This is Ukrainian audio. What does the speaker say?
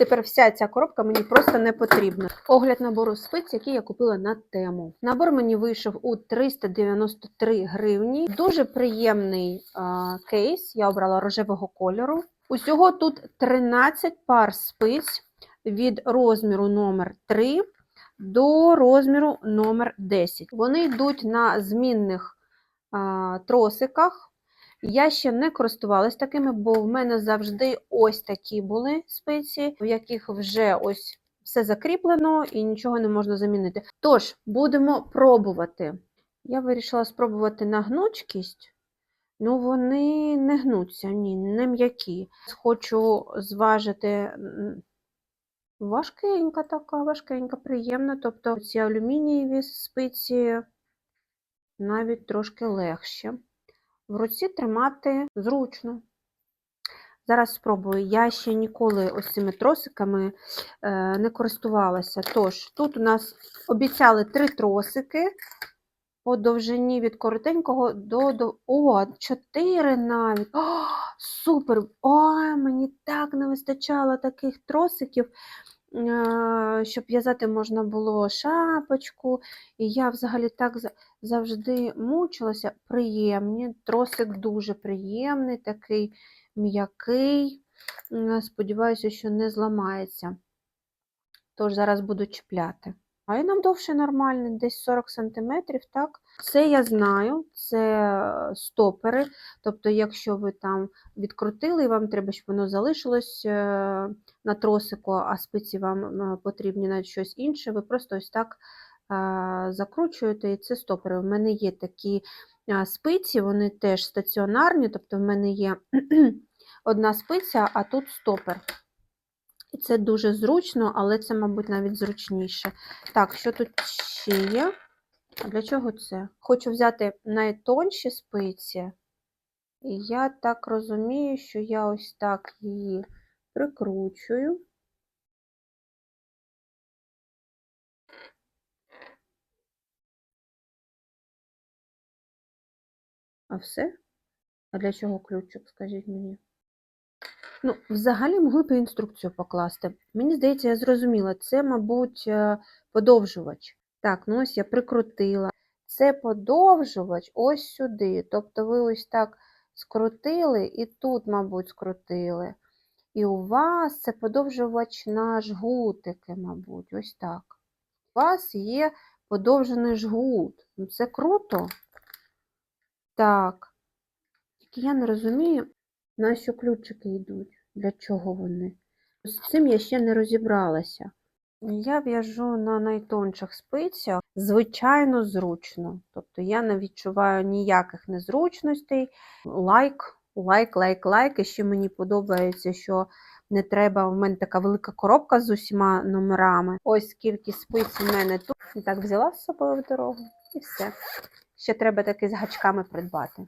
Тепер вся ця коробка мені просто не потрібна. Огляд набору спиць, який я купила на тему. Набор мені вийшов у 393 гривні. Дуже приємний а, кейс. Я обрала рожевого кольору. Усього тут 13 пар спиць від розміру номер 3 до розміру номер 10. Вони йдуть на змінних а, тросиках. Я ще не користувалась такими, бо в мене завжди ось такі були спиці, в яких вже ось все закріплено і нічого не можна замінити. Тож, будемо пробувати. Я вирішила спробувати на гнучкість. Ну, вони не гнуться, ні, не м'які. Хочу зважити важкенька така, важкенька, приємна. Тобто ці алюмінієві спиці навіть трошки легші. В руці тримати зручно. Зараз спробую. Я ще ніколи ось цими тросиками е, не користувалася. Тож, тут у нас обіцяли три тросики по довжині від коротенького до. до... О, чотири навіть. О, супер! Ой, мені так не вистачало таких тросиків, щоб в'язати можна було шапочку. І я взагалі так завжди мучилася. Приємні. Тросик дуже приємний, такий м'який. Сподіваюся, що не зламається. Тож зараз буду чіпляти. А і нам довше нормальний, десь 40 см, так? Це я знаю, це стопери. Тобто, якщо ви там відкрутили, і вам треба, щоб воно залишилось е, на тросику, а спиці вам е, потрібні на щось інше, ви просто ось так е, закручуєте, і це стопери. У мене є такі е, спиці, вони теж стаціонарні, тобто в мене є одна спиця, а тут стопер. І це дуже зручно, але це, мабуть, навіть зручніше. Так, що тут ще є? А для чого це? Хочу взяти найтонші спиці. І я так розумію, що я ось так її прикручую. А все? А для чого ключик, скажіть мені? Ну, взагалі могли б інструкцію покласти. Мені здається, я зрозуміла, це, мабуть, е, подовжувач. Так, ну ось я прикрутила. Це подовжувач ось сюди. Тобто ви ось так скрутили і тут, мабуть, скрутили. І у вас це подовжувач на жгутики, мабуть, ось так. У вас є подовжений жгут. Ну, це круто. Так. Тільки я не розумію, на що ключики йдуть? Для чого вони? З цим я ще не розібралася. Я в'яжу на найтонших спицях, звичайно, зручно. Тобто я не відчуваю ніяких незручностей. Лайк, лайк, лайк, лайк. І ще мені подобається, що не треба. У мене така велика коробка з усіма номерами. Ось скільки спиць у мене тут. І так взяла з собою в дорогу і все. Ще треба таки з гачками придбати.